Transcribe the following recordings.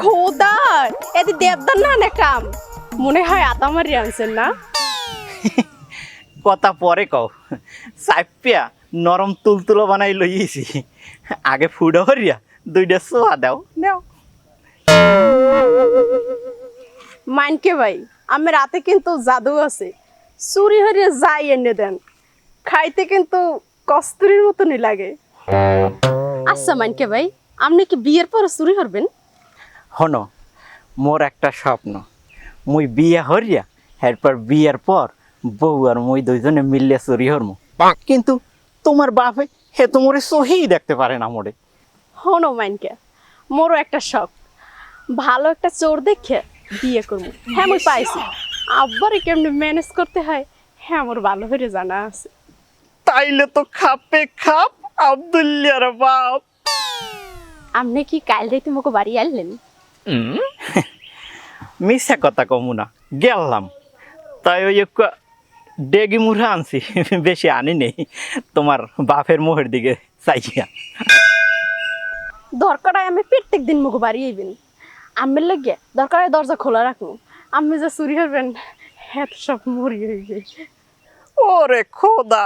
খোদা এদি দেবদার না না কাম? মনে হয় আতামারি আনছেন না? কথা পরে কও। সাইপিয়া নরম তুলতুলো বানাই লইয়েছি আগে ফুডো হরিয়া দুইটা সোয়া দাও দাও মাইনকে ভাই আমি রাতে কিন্তু জাদু আছে। চুরি হরিয়ে যাই এনে দেন। খাইতে কিন্তু কস্তুরির মতনই লাগে। আচ্ছা মাইনকে ভাই আপনি কি বিয়ের পর চুরি করবেন? হন মোর একটা স্বপ্ন। মুই বিয়া হরিয়া এরপর বিয়ার পর বউ আর মুই দুইজনে মিললে চুরি হরমু। কিন্তু তোমার বাপে হে তো মোরে সহি দেখতে পারে না মোরে। হন মাইনকে মোরও একটা শখ। ভালো একটা চোর দেখে বিয়ে করব হ্যাঁ আমি পাইছি। আব্বারে কেমনি ম্যানেজ করতে হয় হ্যাঁ আমার ভালো করে জানা আছে। তাইলে তো খাপে খাপ আবদুল্লার বাপ। আপনি কি কাল রাইতে মোকে বাড়ি আনলেন? মিশা কথা কমু না গেলাম তাই ওই একটু ডেগি মুড়া আনছি বেশি আনি নেই তোমার বাপের মোহের দিকে চাইয়া দরকার হয় আমি প্রত্যেক দিন মুখ বাড়ি আইবেন আমের লাগে দরকার হয় দরজা খোলা রাখব আমি যে চুরি হবেন হ্যাঁ সব মরি হইবে ওরে খোদা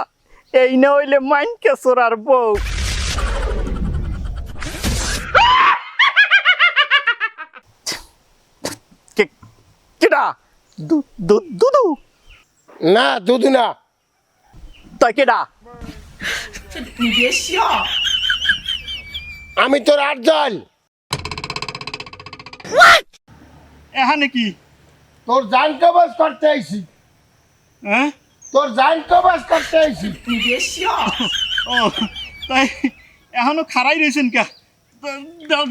এই না হইলে মাইনকে চোরার বউ কে- কেডা দু- দু- দুদু। না দুধ না। তাই কেডা আমি তোর আর্জল এখানে কি? তোর জান কবাজ করতে আইছি। হ্যাঁ? তোর জান কবাজ করতে আইছি। ও তাই এখনও খারাই রয়েছেন কে?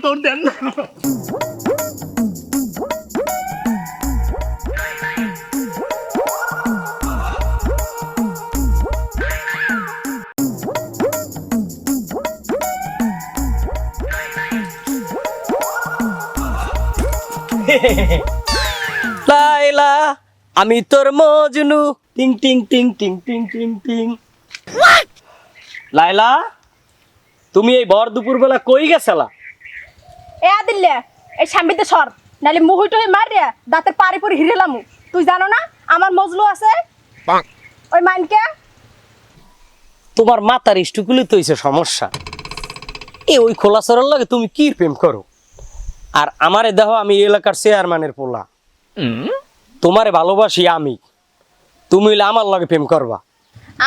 তোর দেন। লাইলা আমি তোর মজনু। টিং টিং টিং টিং টিং টিং টিং। লাইলা তুমি এই ভর দুপুর বেলা কই গেছালা? এ আদিল্লে এই সামবিতে সর নালে মুহুইটো হয়ে মারিয়া দাঁতের পারি পরি হিরেলামু তুই জানো না আমার মজলু আছে? ওই মাইনকে? তোমার মাতার ইষ্টুকুলি তো হইছে সমস্যা। এ ওই খোলা সরল লাগে তুমি কি প্রেম করো? আর আমারে দেখো আমি এলাকার চেয়ারম্যানের পোলা। তোমারে ভালোবাসি আমি। তুমি হইলে আমার লগে প্রেম করবা।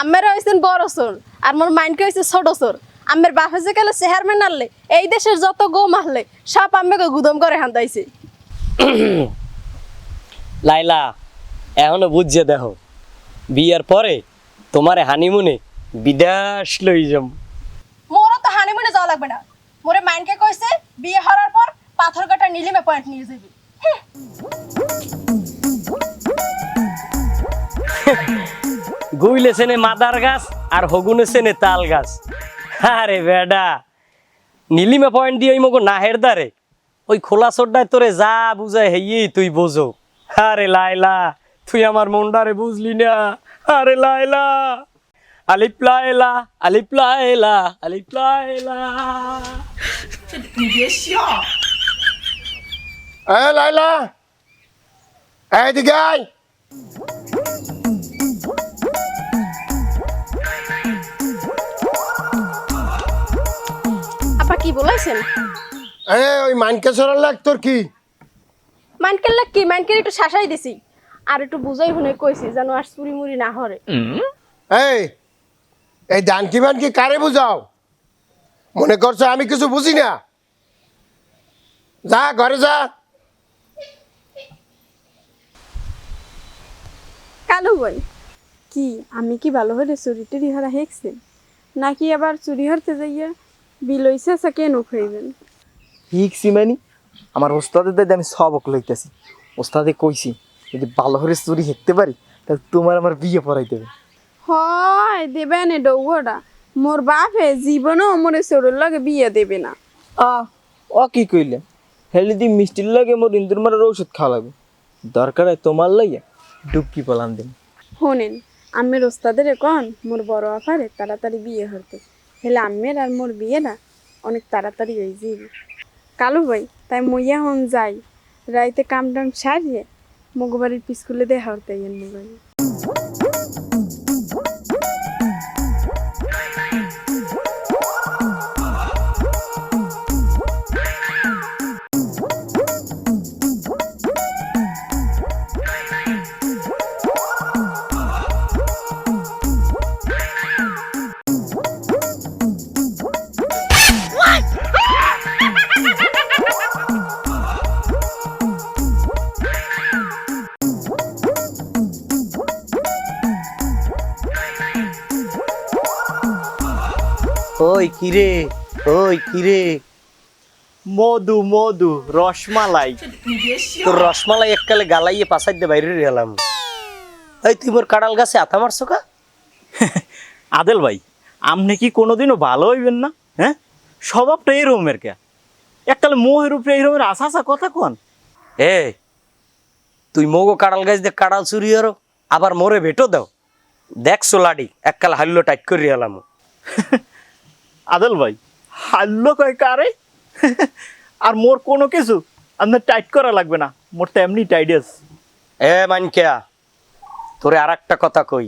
আমের হয়েছেন বড় সোর আর মোর মাইনকে হয়েছে ছোট সোর আমের বাপে যে গেলে চেহারম্যান আনলে এই দেশের যত গো মারলে সব আম্মেকে গুদম করে হান্দাইছে লাইলা এখনও বুঝছে দেখো বিয়ার পরে তোমারে হানিমুনে বিদেশ লই যাম। মোরও তো হানিমুনে যাওয়া লাগবে না। মোরে মাইনকে কইছে বিয়ে হওয়ার পর পাথর কাটা নিলিমে পয়েন্ট নিয়ে যাবি। গুইলে সেনে মাদার গাছ আর হগুনে সেনে তাল গাছ। আরে বেডা নীলিমা পয়েন্ট দিয়ে ওই মগো নাহের দারে ওই খোলা সোডায় তোরে যা বুঝায় হেই তুই বোঝো। আরে লাইলা তুই আমার মন্ডারে বুঝলি না। আরে লাইলা আলিপ লাইলা আলিপ লাইলা আলিপ লাইলা এ লাইলা। এইদিকে আয়। আপা কি বলাইছেন এ ওই মানকে সরাল লাগ তোর কি? মাইনকে লাগ কি? মাইনকে একটু শাসাই দিছি। আর একটু বুঝাই শুনে কইছি যেন আর চুরি মুড়ি না হরে। এই এই ডানকি বানকি কারে বুঝাও? মনে করছ আমি কিছু বুঝি না? যা ঘরে যা। কালো বই কি আমি কি ভালো হলে চুরি টুরি হারা হেঁকছেন? নাকি আবার চুরি হারতে যাইয়া বিলইছে সা কেন খাইবেন শিখছি মানে? আমার ওস্তাদের দাদি আমি সবক লইতেছি। ওস্তাদে কইছি যদি ভালো করে চুরি হেঁকতে পারি তাহলে তোমার আমার বিয়ে পড়াই দেবে। হয় দেবে নে ডৌটা মোর বাপে জীবনও মোরে চোরের লগে বিয়ে দেবে না। আ ও কি কইলে? হেলি দি মিষ্টির লাগে মোর ইন্দুর মারার ঔষধ খাওয়া লাগবে। দরকার হয় তোমার লাইয়া। ডুবকি পলান দিন। হোনেন আম্মের ওস্তাদের কন মোর বড় আফারে, তাড়াতাড়ি বিয়ে হতে হেলে আম্মের আর মোর বিয়ে না, অনেক তাড়াতাড়ি হয়ে যাবে কালু ভাই, তাই মইয়া হন যাই। রাইতে কাম টাম সারিয়ে, মগবাড়ির পিস্কুলে দেহা হরতে গেল ভাই ওই কিরে ওই কিরে মধু মধু রসমালাই। তোর রসমালাই এককালে গালাইয়ে পাশাই দিয়ে বাইরে গেলাম। এই তুই মোর কাঁড়াল গাছে আথা মারছো কা? আদেল ভাই আপনি কি কোনোদিনও ভালো হইবেন না? হ্যাঁ? স্বভাবটা এরকমের কে? এককালে মোহের উপরে এরকমের আশা আশা কথা কন। এ তুই মগো কাঁড়াল গাছ দিয়ে কাঁড়াল চুরি আরও আবার মোরে ভেটো দাও। দেখছ লাডি এককাল হাল্লো টাইট করে এলাম আদেল ভাই। হাল্লো কয় কারে? আর মোর কোনো কিছু? আপনার টাইট করা লাগবে না। মোর তো এমনি টাইট আছে এ মানকিয়া তোরে আর একটা কথা কই।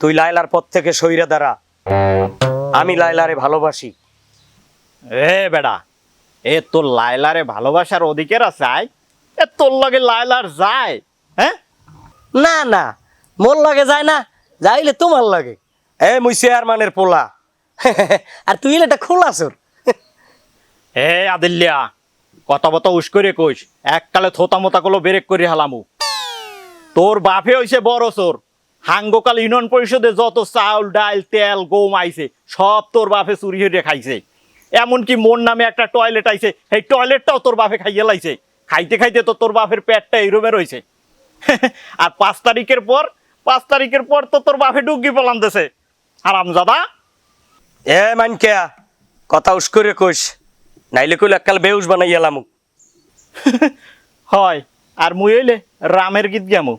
তুই লাইলার পথ থেকে সইরে দাঁড়া। আমি লাইলারে ভালোবাসি। এ বেড়া এ তোর লায়লারে ভালোবাসার অধিকার আছে আয় এ তোর লগে লায়লার যায় হ্যাঁ? না না মোর লাগে যায় না যাইলে তোমার লাগে। এ মুই চেয়ারম্যানের পোলা। আর তুই এটা খোলা সর এ আদিল্যা, কথা বতা উস করে কইস, এককালে থোতা মোতা গুলো বেরেক করে হালামু। তোর বাপে হইছে বড় চোর। হাঙ্গকাল ইউনিয়ন পরিষদে যত চাউল, ডাল, তেল, গম আইছে, সব তোর বাপে চুরি হয়ে খাইছে। এমনকি মোর নামে একটা টয়লেট আইছে, সেই টয়লেটটাও তোর বাপে খাইয়ে লাইছে। খাইতে খাইতে তো তোর বাপের পেটটা এইরমে রয়েছে আর পাঁচ তারিখের পর, পাঁচ তারিখের পর তো তোর বাপে ডুগি পলান দেছে। আরামজাদা এ মানকিয়া কথা উস করে কইস নাইলে কইলে এককাল বেউস বানাই এলাম। হয় আর মুই হইলে রামের গীত গামু।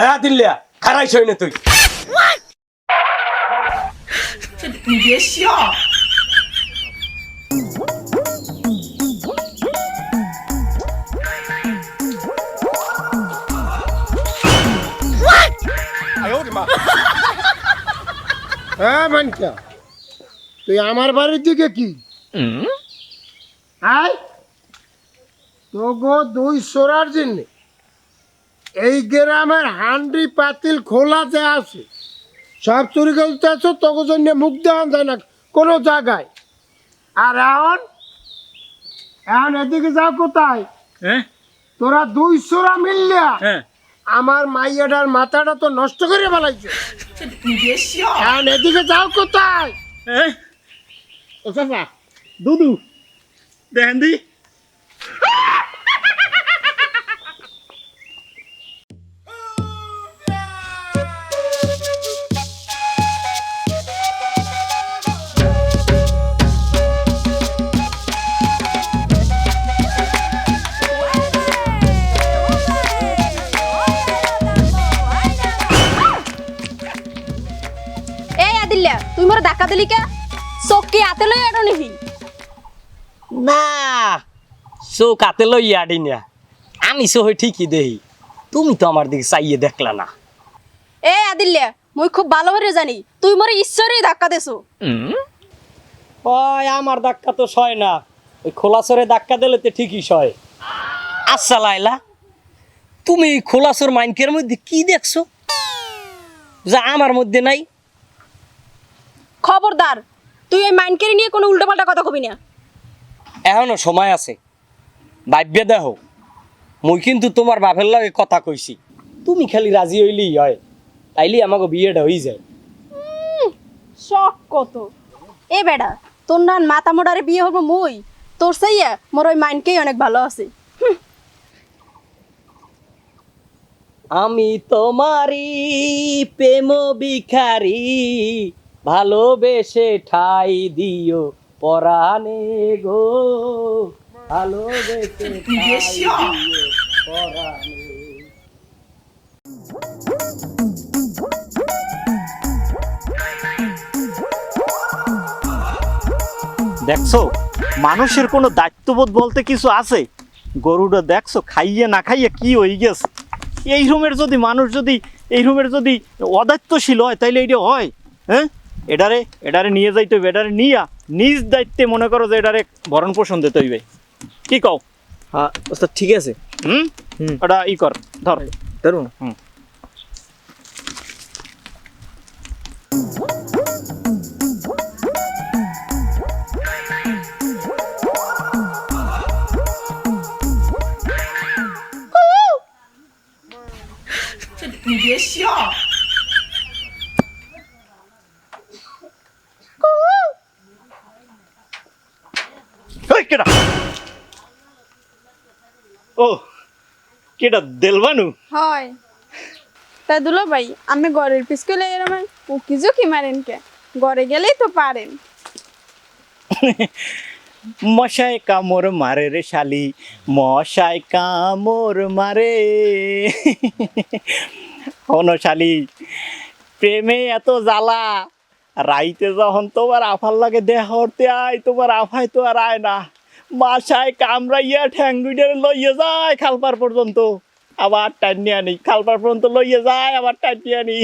এ দিল্লিয়া খারাই ছই না তুই। হ্যাঁ মানকা। তুই আমার বাড়ির দিকে কি? আয়। তো গো দুই সোরার জন্য এই গ্রামের হান্ডি পাতিল খোলা যে আছে সব চুরি করতে আছো তোকে জন্য মুখ দেওয়া যায় না কোনো জায়গায়। আর এখন? এখন এদিকে যাও কোথায়? হ্যাঁ? তোরা দুই সোরা মিললিয়া হ্যাঁ। আমার মাইয়াটার মাথাটা তো নষ্ট করে ফেলাইছে। এখন এদিকে যাও কোথায়? হ্যাঁ? ও চাচা দুদু দেখেন দি সো কাতে লই আডি না আমি সো হই ঠিকই দেহি। তুমি তো আমার দিকে চাইয়ে দেখলা না। এ আদিল্যা মই খুব ভালো করে জানি তুই মোর ঈশ্বরই ধাক্কা দেছো। ওই আমার ধাক্কা তো সয় না। ওই খোলা সরে ধাক্কা দিলে তো ঠিকই সয়। আচ্ছা লাইলা তুমি খোলা খোলাসর মাইনকের মধ্যে কি দেখছ? যা আমার মধ্যে নাই। খবরদার তুই এই মাইনকেরি নিয়ে কোনো উল্টোপাল্টা কথা কবি না। এখনও সময় আছে। ভাব্যে দেহ মই কিন্তু তোমার বাপের লাগে কথা কইছি। তুমি খালি রাজি হইলেই হয় তাইলে আমাকে বিয়েটা হয়ে যায়। শখ কত। এ বেডা তোর না মাথা মোড়ারে বিয়ে হব মই তোর সাইয়া মোর ওই মাইনকেই অনেক ভালো আছে। আমি তোমারই প্রেম ভিখারি ভালোবেসে ঠাই দিও পরাণে গো। দেখছ, মানুষের কোনো দায়িত্ববোধ বলতে কিছু আছে? গরুটা দেখছ, খাইয়ে না খাইয়ে কি হয়ে গেছে? এই রুমের যদি মানুষ যদি, এই রুমের যদি অদায়িত্বশীল হয়, তাইলে এইটা হয় হ্যাঁ? এটারে এটারে নিয়ে যাইতে হইবে এটারে নিয়া, নিজ দায়িত্বে মনে করো যে এটারে ভরণ পোষণ দিতে হইবে। কি কও? হ্যাঁ ওস্তাদ ঠিক আছে। হুম? হুম। ওটা ই কর ধর। ধরুন ওই কেডা দেলবানু? হয়। তা দুলো ভাই আমি ঘরের পিছকে এরম উকি ঝুঁকি মারেন কে? ঘরে গেলেই তো পারেন। মশাই কামড় মারে রে শালি মশাই কামড় মারে। হনো শালি প্রেমে এত জ্বালা রাইতে যখন তোমার আফার লাগে দেহ হরতে আয় তোমার আফায় তো আর আয় না। মাসায় কামড়াইয়া ঠ্যাং দুইটা লইয়ে যায় খালপার পর্যন্ত। আবার টানিয়ে আনি খালপার পর্যন্ত লইয়ে যায় আবার টানিয়ে আনি।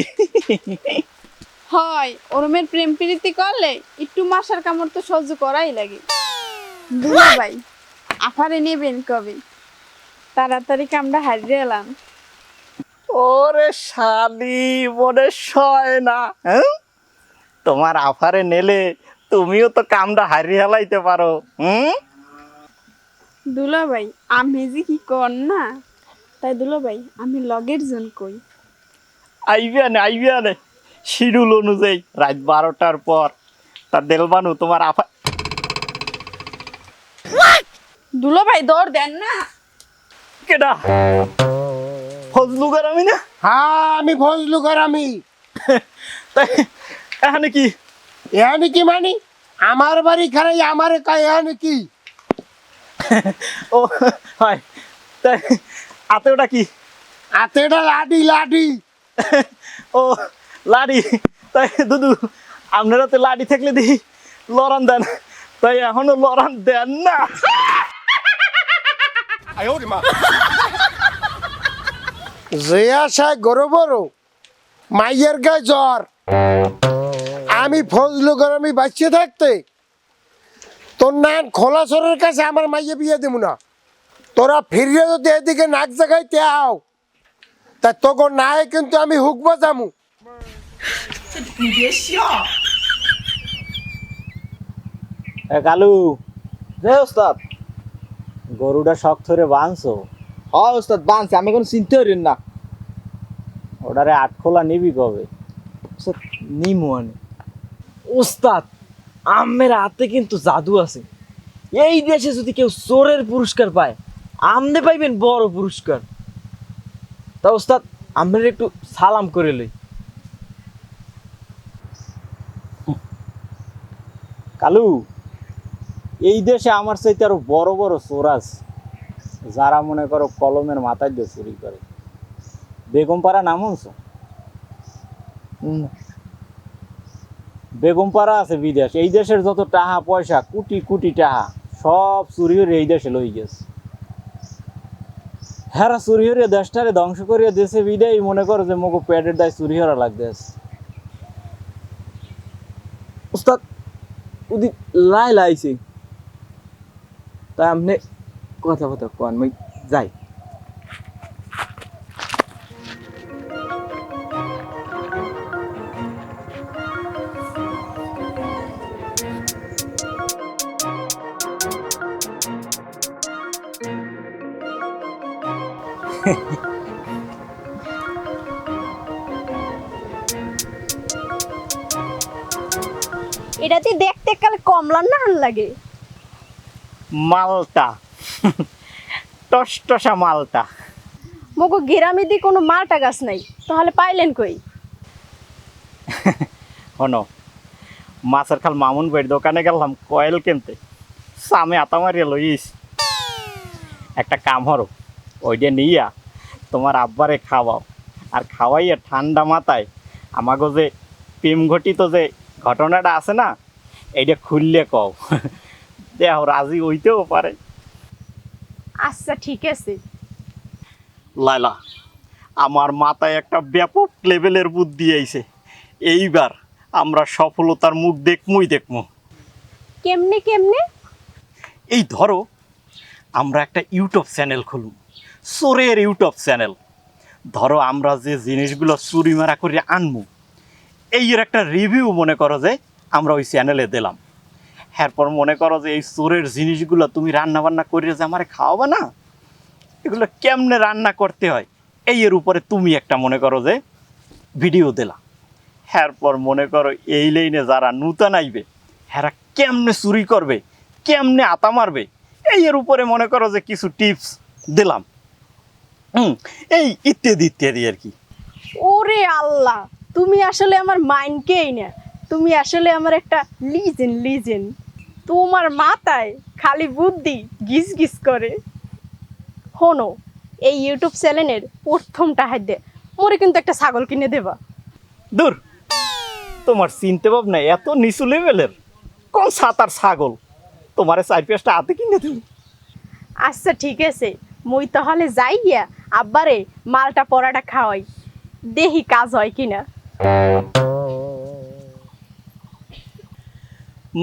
হয় ওরমের প্রেম প্রীতি করলে একটু মাসার কামড় তো সহ্য করাই লাগে। দুলো ভাই আফারে নেবেন কবে? তাড়াতাড়ি কামড়া হারিয়ে এলাম। ওরে শালি মনে সয় না হ্যাঁ? তোমার আফারে নেলে তুমিও তো কামটা হারিয়ে হেলাইতে পারো হুম? দুলো ভাই আমি যে কি কর না? তাই দুলো ভাই আমি লগের জন কই? আইবে না আইবে না। শিডিউল অনুযায়ী রাত বারোটার পর তা দেলবানু তোমার আফা দুলো ভাই দৌড় দেন না। কেডা? ফজলুগার আমি না? হ্যাঁ আমি ফজলু কর আমি। তাই এখানে কি? এখানে কি মানি? আমার বাড়ি খারাই আমার কয় এখানে কি? ও হয়। তাই আতে ওটা কি? হাতে এটা লাডি লাডি। ও লাডি। তাই দুদু আপনারা তো লাডি থাকলে দেখি লড়ান দেন। তাই এখনও লড়ান দেন না। যে আশায় গরু বড় মাইয়ের গায়ে জ্বর। আমি ফজলু করে আমি বাঁচিয়ে থাকতে তোর নান খোলা সরের কাছে আমার মাইয়ে বিয়ে দেব না। তোরা ফিরিয়ে যদি এদিকে নাক জাগাইতে আও তা তোকে নাই কিন্তু আমি হুক বাজামু এ কালু। রে ওস্তাদ। গরুটা শখ ধরে বাঁধছো হ্যাঁ ওস্তাদ বানছে। আমি এখন চিনতে পারেন না। ওটারে আটখোলা নিবি কবে? নিমু আনি। ওস্তাদ আমের হাতে কিন্তু জাদু আছে। এই দেশে যদি কেউ চোরের পুরস্কার পায় আমনে পাইবেন বড় পুরস্কার। তা ওস্তাদ আমের একটু সালাম করে লই। কালু এই দেশে আমার চাইতে আরও বড় বড় চোর আছে যারা মনে করো কলমের মাথায় দিয়ে চুরি করে। বেগমপাড়া নাম উম, বেগমপাড়া আছে বিদেশ, এই দেশের যত টাকা পয়সা, কোটি কোটি টাকা সব চুরি হয়ে এই দেশে লই গেছে। হ্যাঁ চুরি হয়ে দেশটারে ধ্বংস করিয়া দেশে বিদায় মনে করো যে মোকে পেটের দায় চুরি হরা লাগতেছে ওস্তাদ উদি লাই লাইছে। তাই আপনি কথা কথা কন, মই যাই। লাগে? মালটা। টস টসা মালটা। মগো গ্রামে দিয়ে কোনো মালটা গাছ নাই তাহলে পাইলেন কই? হনো মাছের খাল মামুন বাড়ির দোকানে গেলাম কয়েল কিনতে। সামে আতা মারিয়া লইস। একটা কাম হরো ওইটা নিয়া তোমার আব্বারে খাওয়াও। আর খাওয়াইয়া ঠান্ডা মাথায় আমাগো যে প্রেম ঘটিত যে ঘটনাটা আছে না এইটা খুললে কও। দেহ রাজি হইতেও পারে। আচ্ছা ঠিক আছে। লাইলা আমার মাথায় একটা ব্যাপক লেভেলের বুদ্ধি আইছে। এইবার আমরা সফলতার মুখ দেখমুই দেখমু। কেমনে কেমনে? এই ধরো আমরা একটা ইউটিউব চ্যানেল খুলব চোরের ইউটিউব চ্যানেল। ধরো আমরা যে জিনিসগুলো চুরি মারা করে আনব এই একটা রিভিউ মনে করো যে আমরা ওই চ্যানেলে দিলাম। এরপর মনে করো যে এই চোরের জিনিসগুলো তুমি রান্না বান্না করে যে আমারে খাওয়াবে না? এগুলো কেমনে রান্না করতে হয়? এই এর উপরে তুমি একটা মনে করো যে ভিডিও দিলা। এরপর মনে করো এই লাইনে যারা নূতন আইবে হেরা কেমনে চুরি করবে? কেমনে আতা মারবে? এই এর উপরে মনে করো যে কিছু টিপস দিলাম। হুম, এই ইত্যাদি ইত্যাদি আর কি। ওরে আল্লাহ, তুমি আসলে আমার মাইন্ডকেই না? তুমি আসলে আমার একটা লিজেন লিজেন। তোমার মাথায় খালি বুদ্ধি গিজ গিজ করে। হনো এই ইউটিউব চ্যানেলের প্রথমটা দে মোরে কিন্তু একটা ছাগল কিনে দেবা। দূর। তোমার চিনতে ভাবনা এত নিচু লেভেলের। কোন সাতার ছাগল? তোমার চার পেঁচটা হাতে কিনে দেবো। আচ্ছা ঠিক আছে। মুই তাহলে যাইয়া আব্বারে মালটা পরাটা খাওয়াই। দেখি কাজ হয় কিনা।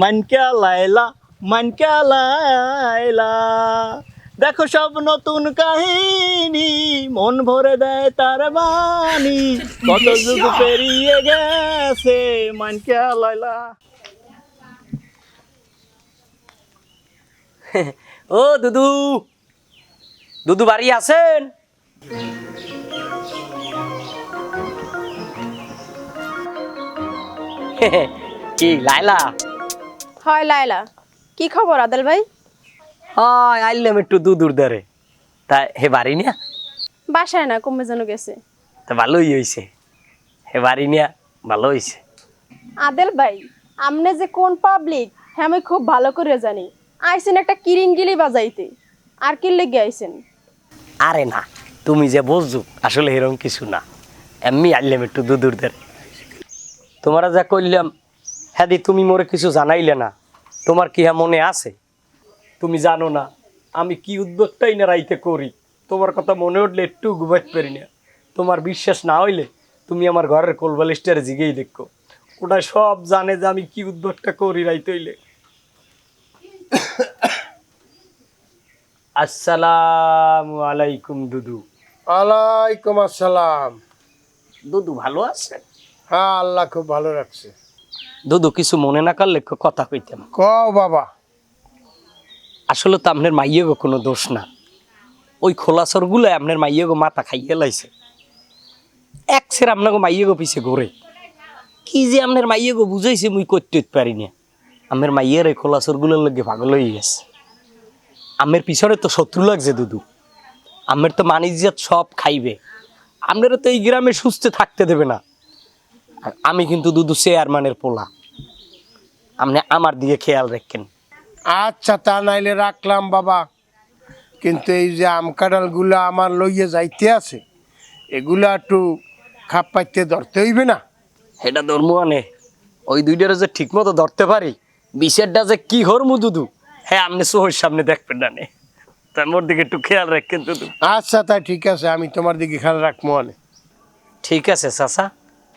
মানকা লাইলা মানকা লাইলা। দেখো সব নতুন কাহিনী, মন ভরে দেয় তার বাণী। কত যুগ পেরিয়ে গেছে মানকা লাইলা। ও দুদু দুদু বাড়ি আছেন? কি, লাইলা? হয় লায়লা কি খবর আদেল ভাই? হয় আইলাম একটু দুদুর দারে তা হে বাড়ি নিয়া? বাসায় না কমে যেন গেছে। তা ভালোই হইছে। হে বাড়ি নিয়া ভালো হইছে। আদেল ভাই আমনে যে কোন পাবলিক হ্যাঁ আমি খুব ভালো করে জানি। আইছেন একটা কিরিঙ্গিলি বাজাইতে। আর কি লেগে আইছেন? আরে না তুমি যে বুঝছ আসলে এরকম কিছু না। এমনি আইলাম একটু দুদুর দারে তোমরা যা করলাম হ্যাঁ তুমি মোরে কিছু জানাইলে না। তোমার কি হ্যাঁ মনে আছে? তুমি জানো না আমি কি উদ্যোগটাই না রাইতে করি? তোমার কথা মনে উঠলে একটু ঘুমাইতে পারি না। তোমার বিশ্বাস না হইলে তুমি আমার ঘরের কোলবালিস্টারে জিগেই দেখো। ওটা সব জানে যে আমি কি উদ্যোগটা করি রাইতে হইলে। আসসালামু আলাইকুম দুদু। আলাইকুম আসসালাম। দুদু ভালো আছে? হ্যাঁ আল্লাহ খুব ভালো রাখছে। দুদু কিছু মনে না করলে কথা কইতাম। ক বাবা। আসলে তো আপনার মাইয়েগো কোনো দোষ না। ওই খোলাসরগুলো আপনার মাইয়েগো মাথা খাইয়ে লাইছে। এক সের আপনাকে মাইয়েগো পিছে ঘুরে। কি যে আপনার মাইয়েগো বুঝাইছে মুই করতে পারি না। আমার মাইয়ের এই খোলাসরগুলোর লগে পাগল হয়ে গেছে। আমের পিছনে তো শত্রু লাগছে দুদু। আমের তো মানিজ্জাত সব খাইবে। আপনারা তো এই গ্রামে সুস্থ থাকতে দেবে না। আমি কিন্তু দুদু চেয়ারম্যানের পোলা। আপনি আমার দিকে খেয়াল রাখেন। আচ্ছা তা নাইলে রাখলাম বাবা। কিন্তু এই যে আম কাঁঠালগুলো আমার লইয়ে যাইতে আছে এগুলা একটু খাপ পাইতে ধরতে হইবে না? এটা ধর্ম আনে। ওই দুইটারে যে ঠিক মতো ধরতে পারি বিষেরটা যে কি হরমু দুদু হ্যাঁ আপনি সোহর সামনে দেখবেন না নে। তাই মোর দিকে একটু খেয়াল রাখেন দুদু আচ্ছা তাই ঠিক আছে আমি তোমার দিকে খেয়াল রাখব অনে ঠিক আছে চাচা।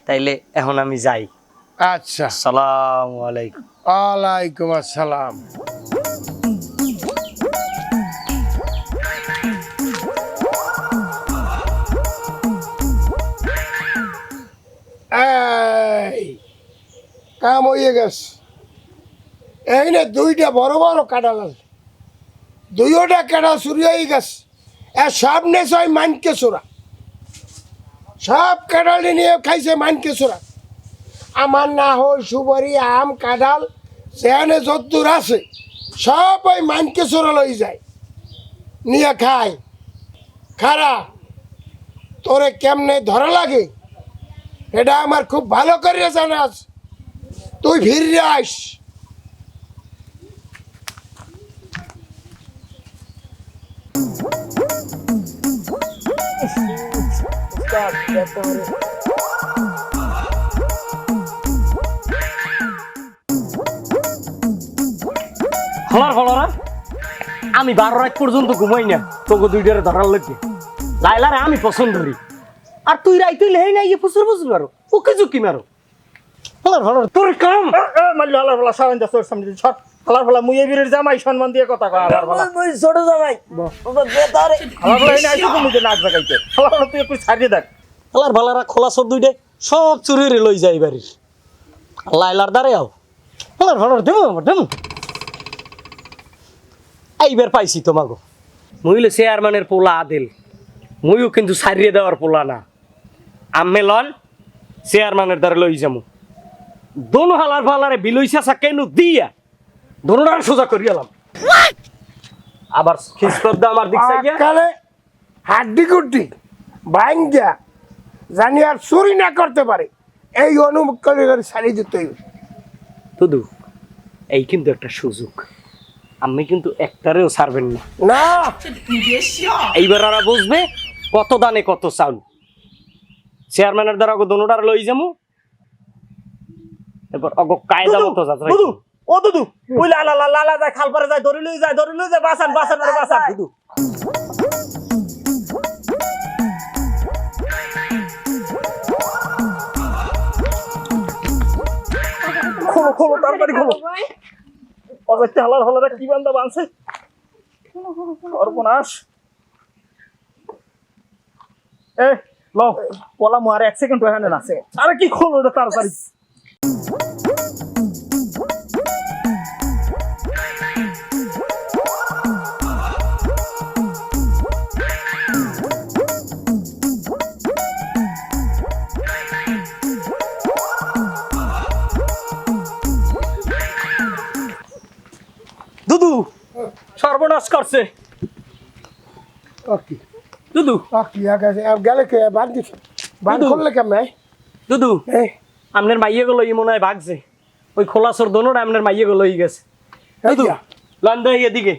তাইলে এখন আমি যাই। আচ্ছা। সালাম আলাইকুম। ওয়ালাইকুম আসসালাম। কাম হয়ে গেছে। এই না দুইটা বড় বড় কাঁঠাল আছে। দুইটা কাঁঠাল চুরি হয়ে গেছে। এর সব নেছে মানকে চোরা। সব কাঁঠাল নিয়ে খাইছে মানকে আমার না হল সুপারি, আম, কাঁঠাল সেখানে যদ্দূর আছে, সব ওই মানকে লই যায়। নিয়ে খায়। খারা, তোরে কেমনে ধরা লাগে? এটা আমার খুব ভালো করে জানাস তুই ফিরে আস ফলার ফলারা আমি বারো রাত পর্যন্ত ঘুমাই না তোকে দুইটারে ধরার লোকে লাইলারে আমি পছন্দ করি। আর তুই রাই তুই লেহে নাই ফুসুর ফুসুর মারো ওকে ঝুঁকি মারো। ফলার ফলার তোর কাম? মাল্লু হালার ফলা সারান যা তোর সামনে সর হালার ফলা মুই এবিরের জামাই সম্মান দিয়ে কথা কয় ফলা। ওই ছোট জামাই। ওটা দে তারে ফলা এনে আইছো তুমি যে ফলা তুই একটু ছাড়িয়ে দেখ। ফলার ফলারা খোলা সর দুইটাই সব চুরি রে লই যাই বাড়ির। লাইলার দ্বারে আও। ফলার ফলার দেবো আমার দেবো এইবার পাইছি তোমাকে মহিলা চেয়ারম্যানের পোলা আদিল। মইও কিন্তু সারিয়ে দেওয়ার পোলা না। আম্মে লন চেয়ারম্যানের দ্বারা লই যামু। দোনো হালার ফালারে বিলইসা সাকেনু দিয়া? দোনোটার সোজা করিয়ালাম আবার খিসকদ্দা আমার দিক কালে হাড্ডি কুড্ডি ভাঙ্গা জানি আর চুরি না করতে পারে। এই করে করে দিতে হইবে। এই কিন্তু একটা সুযোগ। আমি কিন্তু একটারেও ছাড়বেন না। না। এইবার ওরা বুঝবে কত দানে কত চাউল। চেয়ারম্যানের দ্বারা অগো দোনোটার লই যামু। এরপর অগো কায়দা মতো যাত্রা ও দুদু লালা লালা লালা যায় খাল পারে যায় ধরে লই যায় ধরে লই যায় বাসান বাসান আরে বাসান দুদু। খোলো খোলো, তাড়াতাড়ি খোলো। অগত্যা হালার হলারা কি বান্দা বানছে। সর্বনাশ। এ ল পলা মু আর এক সেকেন্ড ওখানে নাচে আরে কি খোলো এটা তাড়াতাড়ি। সর্বনাশ করছে। ওকে দুদু। ওকে আগে গেলে কে বাদ দুদু। করলে কেমন? দুদু। এই। আপনার মাইয়ে গুলো ই মনে হয় ভাগছে ওই খোলা সর দোনোটা আপনার মাইয়ে গুলো গেছে। দুদু এই যা। ওরে এদিকে